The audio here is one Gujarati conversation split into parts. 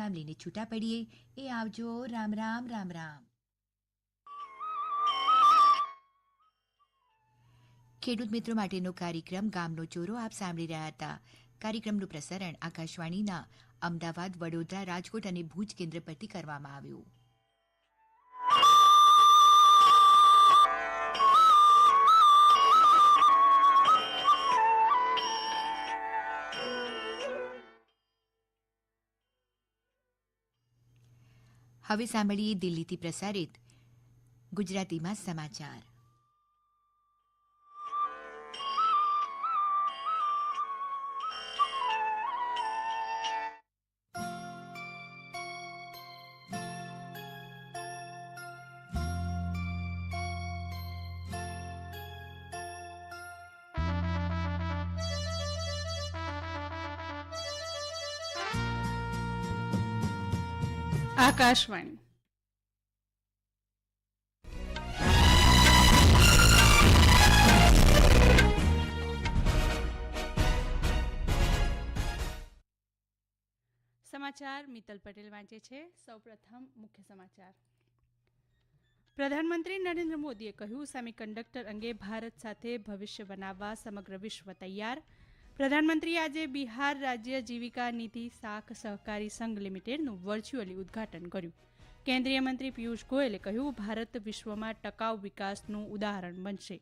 નામ લઈને છૂટા પડીએ. એ આવજો. રામ રામ રામ રામ. ખેડૂત મિત્રો માટેનો કાર્યક્રમ ગામનો ચોરો આપ સાંભળી રહ્યા હતા. કાર્યક્રમનું પ્રસારણ આકાશવાણીના અમદાવાદ, વડોદરા, રાજકોટ અને ભુજ કેન્દ્ર પરથી કરવામાં આવ્યું. હવે સાંભળીએ દિલ્હીથી પ્રસારિત ગુજરાતીમાં સમાચાર. આકાશવાણી. સમાચાર મિત્તલ પટેલ વાંચે છે. સૌપ્રથમ મુખ્ય સમાચાર. પ્રધાનમંત્રી નરેન્દ્ર મોદીએ કહ્યું સેમિકન્ડક્ટર અંગે ભારત સાથે ભવિષ્ય બનાવવા સમગ્ર વિશ્વ તૈયાર. પ્રધાનમંત્રીએ આજે બિહાર રાજ્ય જીવિકા નિધિ શાખ સહકારી સંઘ લિમિટેડનું વર્ચ્યુઅલી ઉદ્ઘાટન કર્યું. કેન્દ્રીય મંત્રી પિયુષ ગોયલે કહ્યું, ભારત વિશ્વમાં ટકાઉ વિકાસનું ઉદાહરણ બનશે.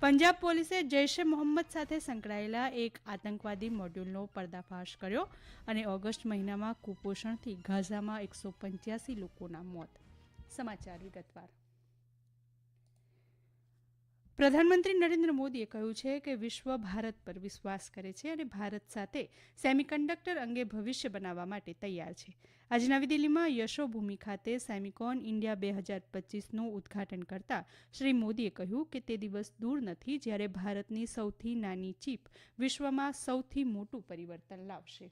પંજાબ પોલીસે જૈશે મોહમ્મદ સાથે સંકળાયેલા એક આતંકવાદી મોડ્યુલનો પર્દાફાશ કર્યો અને ઓગસ્ટ મહિનામાં કુપોષણથી ગાઝામાં એકસો પંચ્યાસી લોકોના મોત. સમાચાર વિગતવાર. પ્રધાનમંત્રી નરેન્દ્ર મોદીએ કહ્યું છે કે વિશ્વ ભારત પર વિશ્વાસ કરે છે અને ભારત સાથે સેમિકન્ડક્ટર અંગે ભવિષ્ય બનાવવા માટે તૈયાર છે આજે નવી દિલ્હીમાં યશોભૂમિ ખાતે સેમિકોન ઇન્ડિયા બે હજાર પચીસનું ઉદઘાટન કરતા શ્રી મોદીએ કહ્યું કે તે દિવસ દૂર નથી જ્યારે ભારતની સૌથી નાની ચીપ વિશ્વમાં સૌથી મોટું પરિવર્તન લાવશે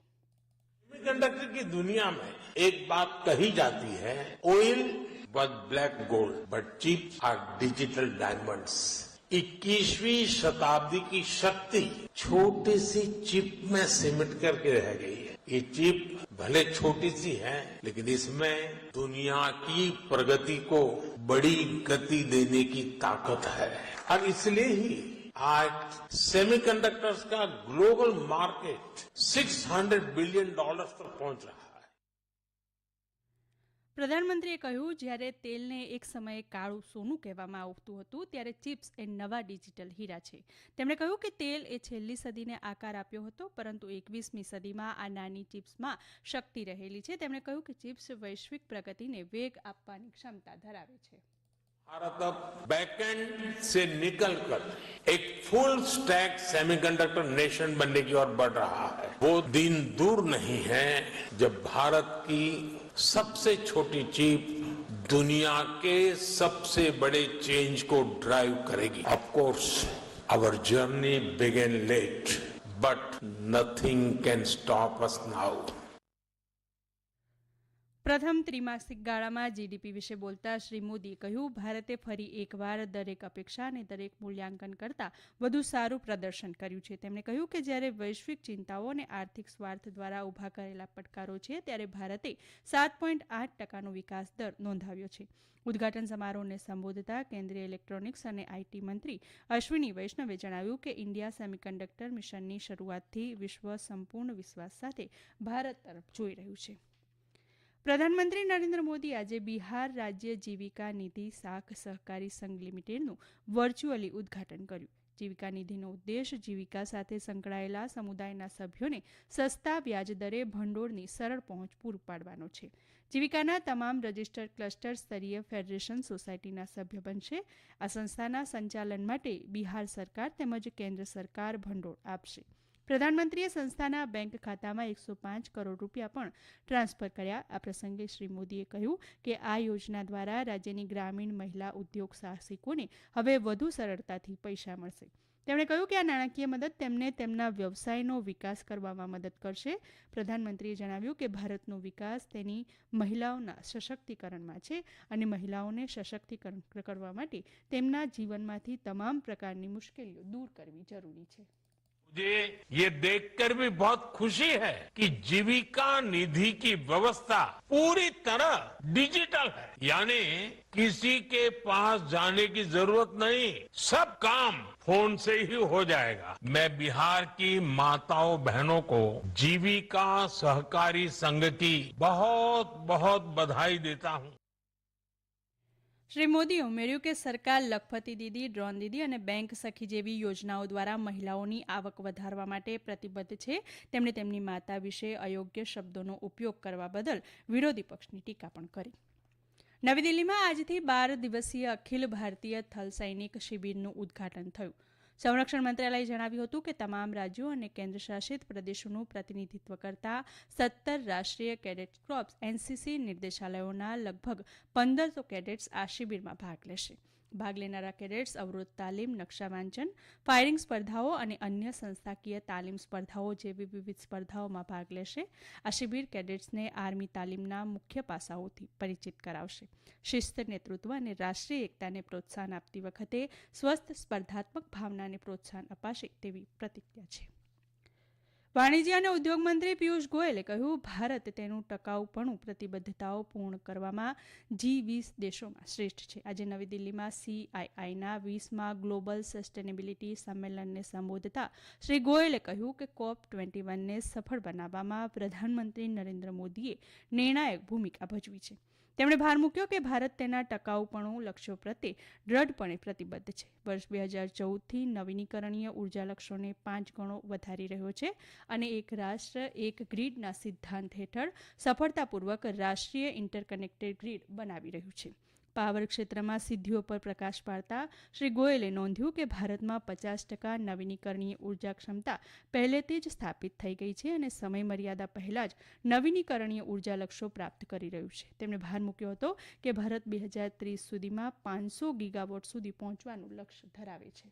સેમિકન્ડક્ટર કી દુનિયામાં એક વાત કહી જાતી હૈ oil was black gold, but chips are digital diamonds. 21वीं शताब्दी की शक्ति छोटी सी चिप में सिमट करके रह गई है। ये चिप भले छोटी सी है, लेकिन इसमें दुनिया की प्रगति को बड़ी गति देने की ताकत है। और इसलिए ही आज सेमीकंडक्टर्स का ग्लोबल मार्केट 600 बिलियन डॉलर्स तक पहुँच रहा है। પ્રધાનમંત્રીએ કહ્યું, જ્યારે તેલને એક સમયે કાળું સોનું કહેવામાં આવતું હતું, ત્યારે ચિપ્સ એ નવા ડિજિટલ હીરા છે. તેમણે કહ્યું કે તેલ એ છેલ્લી સદીને આકાર આપ્યો હતો, પરંતુ એકવીસમી સદીમાં આ નાની ચિપ્સમાં શક્તિ રહેલી છે. તેમણે કહ્યું કે ચિપ્સ વૈશ્વિક પ્રગતિને વેગ આપવાની ક્ષમતા ધરાવે છે. भारत अब बैकएंड से निकलकर एक फुल स्टैक सेमीकंडक्टर नेशन बनने की ओर बढ़ रहा है। वो दिन दूर नहीं है जब भारत की सबसे छोटी चीप दुनिया के सबसे बड़े चेंज को ड्राइव करेगी। Of course our journey began late but nothing can stop us now પ્રથમ ત્રિમાસિક ગાળામાં જીડીપી વિશે બોલતા શ્રી મોદીએ કહ્યું, ભારતે ફરી એકવાર દરેક અપેક્ષા અને દરેક મૂલ્યાંકન કરતાં વધુ સારું પ્રદર્શન કર્યું છે. તેમણે કહ્યું કે જ્યારે વૈશ્વિક ચિંતાઓ અને આર્થિક સ્વાર્થ દ્વારા ઊભા કરેલા પડકારો છે, ત્યારે ભારતે સાત પોઈન્ટ આઠ ટકાનો વિકાસ દર નોંધાવ્યો છે. ઉદઘાટન સમારોહને સંબોધતા કેન્દ્રીય ઇલેક્ટ્રોનિક્સ અને આઈટી મંત્રી અશ્વિની વૈષ્ણવે જણાવ્યું કે ઇન્ડિયા સેમિકન્ડક્ટર મિશનની શરૂઆતથી વિશ્વ સંપૂર્ણ વિશ્વાસ સાથે ભારત તરફ જોઈ રહ્યું છે. પ્રધાનમંત્રી નરેન્દ્ર મોદી આજે બિહાર રાજ્ય જીવિકા નિધિ શાખ સહકારી સંઘ લિમિટેડનું વર્ચ્યુઅલી ઉદ્ઘાટન કર્યું. જીવિકા નિધિનો ઉદ્દેશ જીવિકા સાથે સંકળાયેલા સમુદાયના સભ્યોને સસ્તા વ્યાજદરે ભંડોળની સરળ પહોંચ પૂરું પાડવાનો છે. જીવિકાના તમામ રજિસ્ટર ક્લસ્ટર સ્તરીય ફેડરેશન સોસાયટીના સભ્ય બનશે. આ સંસ્થાના સંચાલન માટે બિહાર સરકાર તેમજ કેન્દ્ર સરકાર ભંડોળ આપશે. પ્રધાનમંત્રીએ સંસ્થાના બેંક ખાતામાં એકસો પાંચ કરોડ રૂપિયા પણ ટ્રાન્સફર કર્યા. આ પ્રસંગે શ્રી મોદીએ કહ્યું કે આ યોજના દ્વારા રાજ્યની ગ્રામીણ મહિલા ઉદ્યોગ સાહસિકોને હવે વધુ સરળતાથી પૈસા મળશે. તેમણે કહ્યું કે આ નાણાકીય મદદ તેમને તેમના વ્યવસાયનો વિકાસ કરવામાં મદદ કરશે. પ્રધાનમંત્રીએ જણાવ્યું કે ભારતનો વિકાસ તેની મહિલાઓના સશક્તિકરણમાં છે અને મહિલાઓને સશક્તિકરણ કરવા માટે તેમના જીવનમાંથી તમામ પ્રકારની મુશ્કેલીઓ દૂર કરવી જરૂરી છે. मुझे ये देखकर भी बहुत खुशी है कि जीविका निधि की व्यवस्था पूरी तरह डिजिटल है। यानी किसी के पास जाने की ज़रूरत नहीं, सब काम फ़ोन से ही हो जाएगा। मैं बिहार की माताओं बहनों को जीविका सहकारी संघ की बहुत बहुत बधाई देता हूँ। શ્રી મોદીએ ઉમેર્યું કે સરકાર લખપતિ દીદી, ડ્રોન દીદી અને બેંક સખી જેવી યોજનાઓ દ્વારા મહિલાઓની આવક વધારવા માટે પ્રતિબદ્ધ છે. તેમણે તેમની માતા વિશે અયોગ્ય શબ્દોનો ઉપયોગ કરવા બદલ વિરોધી પક્ષની ટીકા પણ કરી. નવી દિલ્હીમાં આજથી બાર દિવસીય અખિલ ભારતીય થલ સૈનિક શિબિરનું ઉદ્ઘાટન થયું. સંરક્ષણ મંત્રાલયે જણાવ્યું હતું કે તમામ રાજ્યો અને કેન્દ્રશાસિત પ્રદેશોનું પ્રતિનિધિત્વ કરતા સત્તર રાષ્ટ્રીય કેડેટ ક્રોપ્સ, એનસીસી નિર્દેશાલયોના લગભગ પંદરસો કેડેટ્સ આ શિબિરમાં ભાગ લેશે. ભાગ લેનારા કેડેટ્સ, અવરોધ તાલીમ, નકશા વાંચન, ફાયરિંગ સ્પર્ધાઓ અને અન્ય સંસ્થાકીય તાલીમ સ્પર્ધાઓ જેવી વિવિધ સ્પર્ધાઓમાં ભાગ લેશે. આ શિબિર કેડેટ્સને આર્મી તાલીમના મુખ્ય પાસાઓથી પરિચિત કરાવશે. શિસ્ત નેતૃત્વ અને રાષ્ટ્રીય એકતાને પ્રોત્સાહન આપતી વખતે સ્વસ્થ, સ્પર્ધાત્મક ભાવનાને પ્રોત્સાહન અપાશે તેવી પ્રતિજ્ઞા છે. વાણિજ્ય અને ઉદ્યોગ મંત્રી પિયુષ ગોયલે કહ્યું, ભારત તેનું ટકાઉપણું પ્રતિબદ્ધતાઓ પૂર્ણ કરવામાં જી વીસ દેશોમાં શ્રેષ્ઠ છે. આજે નવી દિલ્હીમાં સીઆઈઆઈના વીસમાં ગ્લોબલ સસ્ટેનેબિલિટી સંમેલનને સંબોધતા શ્રી ગોયલે કહ્યું કે કોપ ટ્વેન્ટી વનને સફળ બનાવવામાં પ્રધાનમંત્રી નરેન્દ્ર મોદીએ નિર્ણાયક ભૂમિકા ભજવી છે. તેમણે ભાર મૂક્યો કે ભારત તેના ટકાઉપણું લક્ષ્યો પ્રત્યે દ્રઢપણે પ્રતિબદ્ધ છે. વર્ષ બે હજાર ચૌદથી નવીનીકરણીય ઊર્જા લક્ષ્યોને પાંચ ગણો વધારી રહ્યો છે અને એક રાષ્ટ્ર, એક ગ્રીડના સિદ્ધાંત હેઠળ સફળતાપૂર્વક રાષ્ટ્રીય ઇન્ટરકનેક્ટેડ ગ્રીડ બનાવી રહ્યું છે. પાવર ક્ષેત્રમાં સિદ્ધિઓ પર પ્રકાશ પાડતા શ્રી ગોયલે નોંધ્યું કે ભારતમાં પચાસ ટકા નવીનીકરણીય ઊર્જા ક્ષમતા પહેલેથી જ સ્થાપિત થઈ ગઈ છે અને સમય મર્યાદા પહેલા જ નવીનીકરણીય ઊર્જા લક્ષ્યો પ્રાપ્ત કરી રહ્યું છે. તેમણે ભાર મૂક્યો હતો કે ભારત બે હજાર ત્રીસ સુધીમાં પાંચસો ગીગાવોટ સુધી પહોંચવાનું લક્ષ્ય ધરાવે છે.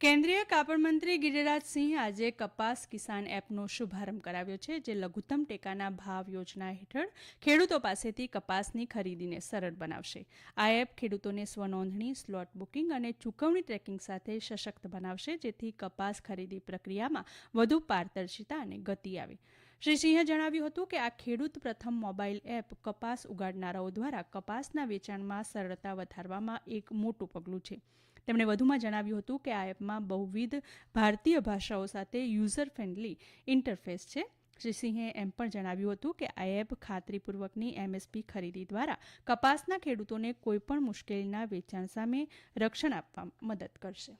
કેન્દ્રીય કાપડ મંત્રી ગિરિરાજસિંહ આજે કપાસ કિસાન એપનો શુભારંભ કરાવ્યો છે, જે લઘુત્તમ ટેકાના ભાવ યોજના હેઠળ ખેડૂતો પાસેથી કપાસની ખરીદીને સરળ બનાવશે. આ એપ ખેડૂતોને સ્વનોંધણી, સ્લોટ બુકિંગ અને ચૂકવણી ટ્રેકિંગ સાથે સશક્ત બનાવશે, જેથી કપાસ ખરીદી પ્રક્રિયામાં વધુ પારદર્શિતા અને ગતિ આવે. શ્રી સિંહે જણાવ્યું હતું કે આ ખેડૂત પ્રથમ મોબાઈલ એપ કપાસ ઉગાડનારાઓ દ્વારા કપાસના વેચાણમાં સરળતા વધારવામાં એક મોટું પગલું છે. તેમણે વધુમાં જણાવ્યું હતું કે આ એપમાં બહુવિધ ભારતીય ભાષાઓ સાથે યુઝર ફ્રેન્ડલી ઇન્ટરફેસ છે. શ્રી સિંહે એમ પણ જણાવ્યું હતું કે આ એપ ખાતરીપૂર્વકની એમએસપી ખરીદી દ્વારા કપાસના ખેડૂતોને કોઈપણ મુશ્કેલીના વેચાણ સામે રક્ષણ આપવામાં મદદ કરશે.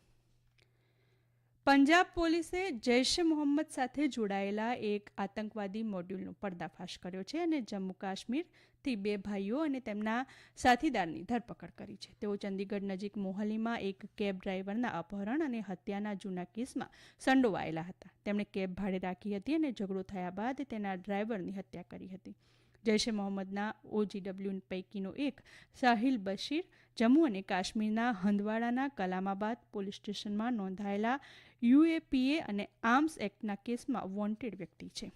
પંજાબ પોલીસે જૈશ મોહમ્મદ સાથે જોડાયેલા એક આતંકવાદી મોડ્યુલનો પર્દાફાશ કર્યો છે અને જમ્મુ કાશ્મીરથી બે ભાઈઓ અને તેમના સાથીદારની ધરપકડ કરી છે. તેઓ ચંદીગઢ નજીક મોહલીમાં એક કેબ ડ્રાઈવરના અપહરણ અને હત્યાના જૂના કેસમાં સંડોવાયેલા હતા. તેમણે કેબ ભાડે રાખી હતી અને ઝઘડો થયા બાદ તેના ડ્રાઈવરની હત્યા કરી હતી. જૈશ મોહમ્મદના ઓજીડબલ્યુ પૈકીનો એક સાહિલ બશીર જમ્મુ અને કાશ્મીરના હંદવાડાના કલામાબાદ પોલીસ સ્ટેશનમાં નોંધાયેલા યુએપીએ અને આર્મ્સ એક્ટના કેસમાં વોન્ટેડ વ્યક્તિ છે.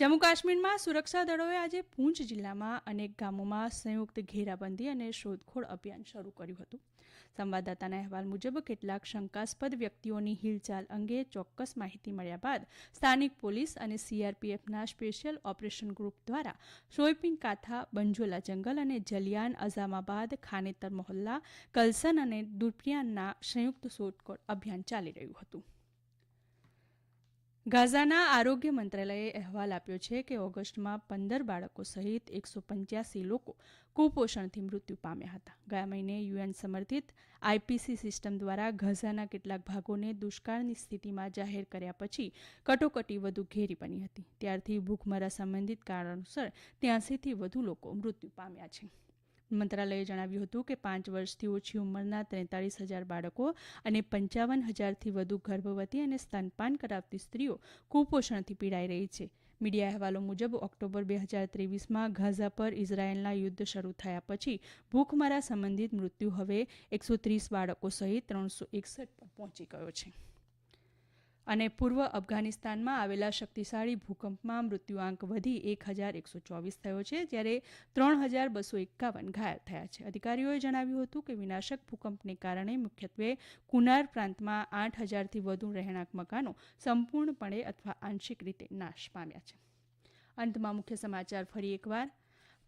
જમ્મુ કાશ્મીરમાં સુરક્ષા દળોએ આજે પૂંછ જિલ્લામાં અનેક ગામોમાં સંયુક્ત ઘેરાબંધી અને શોધખોળ અભિયાન શરૂ કર્યું હતું. સંવાદદાતાના અહેવાલ મુજબ કેટલાક શંકાસ્પદ વ્યક્તિઓની હિલચાલ અંગે ચોક્કસ માહિતી મળ્યા બાદ સ્થાનિક પોલીસ અને સીઆરપીએફના સ્પેશિયલ ઓપરેશન ગ્રુપ દ્વારા શોઈપિંગ કાથા બંજોલા જંગલ અને જલિયાન અઝામાબાદ, ખાનેતર મોહલ્લા, કલસન અને દુરપિયાનના સંયુક્ત શોધખોળ અભિયાન ચાલી રહ્યું હતું. ગાઝાના આરોગ્ય મંત્રાલયે અહેવાલ આપ્યો છે કે ઓગસ્ટમાં પંદર બાળકો સહિત એકસો પંચ્યાસી લોકો કુપોષણથી મૃત્યુ પામ્યા હતા. ગયા મહિને યુએન સમર્થિત આઈપીસી સિસ્ટમ દ્વારા ગાઝાના કેટલાક ભાગોને દુષ્કાળની સ્થિતિમાં જાહેર કર્યા પછી કટોકટી વધુ ઘેરી બની હતી. ત્યારથી ભૂખમરા સંબંધિત કારણોસર ત્યાંસીથી વધુ લોકો મૃત્યુ પામ્યા છે. મંત્રાલયે જણાવ્યું હતું કે પાંચ વર્ષથી ઓછી ઉંમરના ત્રેતાળીસ હજાર બાળકો અને પંચાવન હજારથી વધુ ગર્ભવતી અને સ્તનપાન કરાવતી સ્ત્રીઓ કુપોષણથી પીડાઈ રહી છે. મીડિયા અહેવાલો મુજબ ઓક્ટોબર બે હજાર ત્રેવીસમાં ગાઝા પર ઇઝરાયેલના યુદ્ધ શરૂ થયા પછી ભૂખમરા સંબંધિત મૃત્યુ હવે એકસો ત્રીસ બાળકો સહિત ત્રણસો એકસઠ પર પહોંચી ગયો છે. અને પૂર્વ અફઘાનિસ્તાનમાં આવેલા શક્તિશાળી ભૂકંપમાં મૃત્યુઆંક વધી એક હજાર એકસો ચોવીસ થયો છે, જ્યારે ત્રણ હજાર બસો એકાવન ઘાયલ થયા છે. અધિકારીઓએ જણાવ્યું હતું કે વિનાશક ભૂકંપને કારણે મુખ્યત્વે કુનાર પ્રાંતમાં આઠ હજારથી વધુ રહેણાંક મકાનો સંપૂર્ણપણે અથવા આંશિક રીતે નાશ પામ્યા છે. અંતમાં મુખ્ય સમાચાર ફરી એકવાર.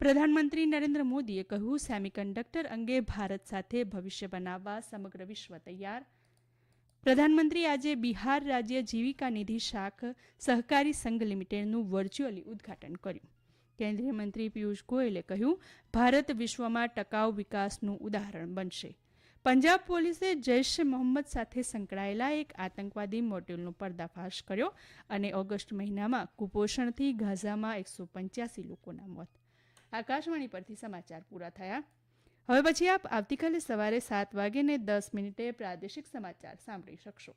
પ્રધાનમંત્રી નરેન્દ્ર મોદીએ કહ્યું, સેમિકન્ડક્ટર અંગે ભારત સાથે ભવિષ્ય બનાવવા સમગ્ર વિશ્વ તૈયાર પ્રધાનમંત્રી આજે બિહાર રાજ્ય જીવિકા નિધિ શાખ સહકારી સંઘ લિમિટેડનું વર્ચ્યુઅલી ઉદ્ઘાટન કર્યું. કેન્દ્રીય મંત્રી પિયુષ ગોયલે કહ્યું, ભારત વિશ્વમાં ટકાઉ વિકાસનું ઉદાહરણ બનશે. પંજાબ પોલીસે જૈશ મોહમ્મદ સાથે સંકળાયેલા એક આતંકવાદી મોડ્યુલનો પર્દાફાશ કર્યો અને ઓગસ્ટ મહિનામાં કુપોષણથી ગાઝામાં એકસો પંચ્યાસી લોકોના મોત. આકાશવાણી પરથી સમાચાર પૂરા થયા. હવે પછી આપ આવતીકાલે સવારે સાત વાગે ને દસ મિનિટે પ્રાદેશિક સમાચાર સાંભળી શકશો.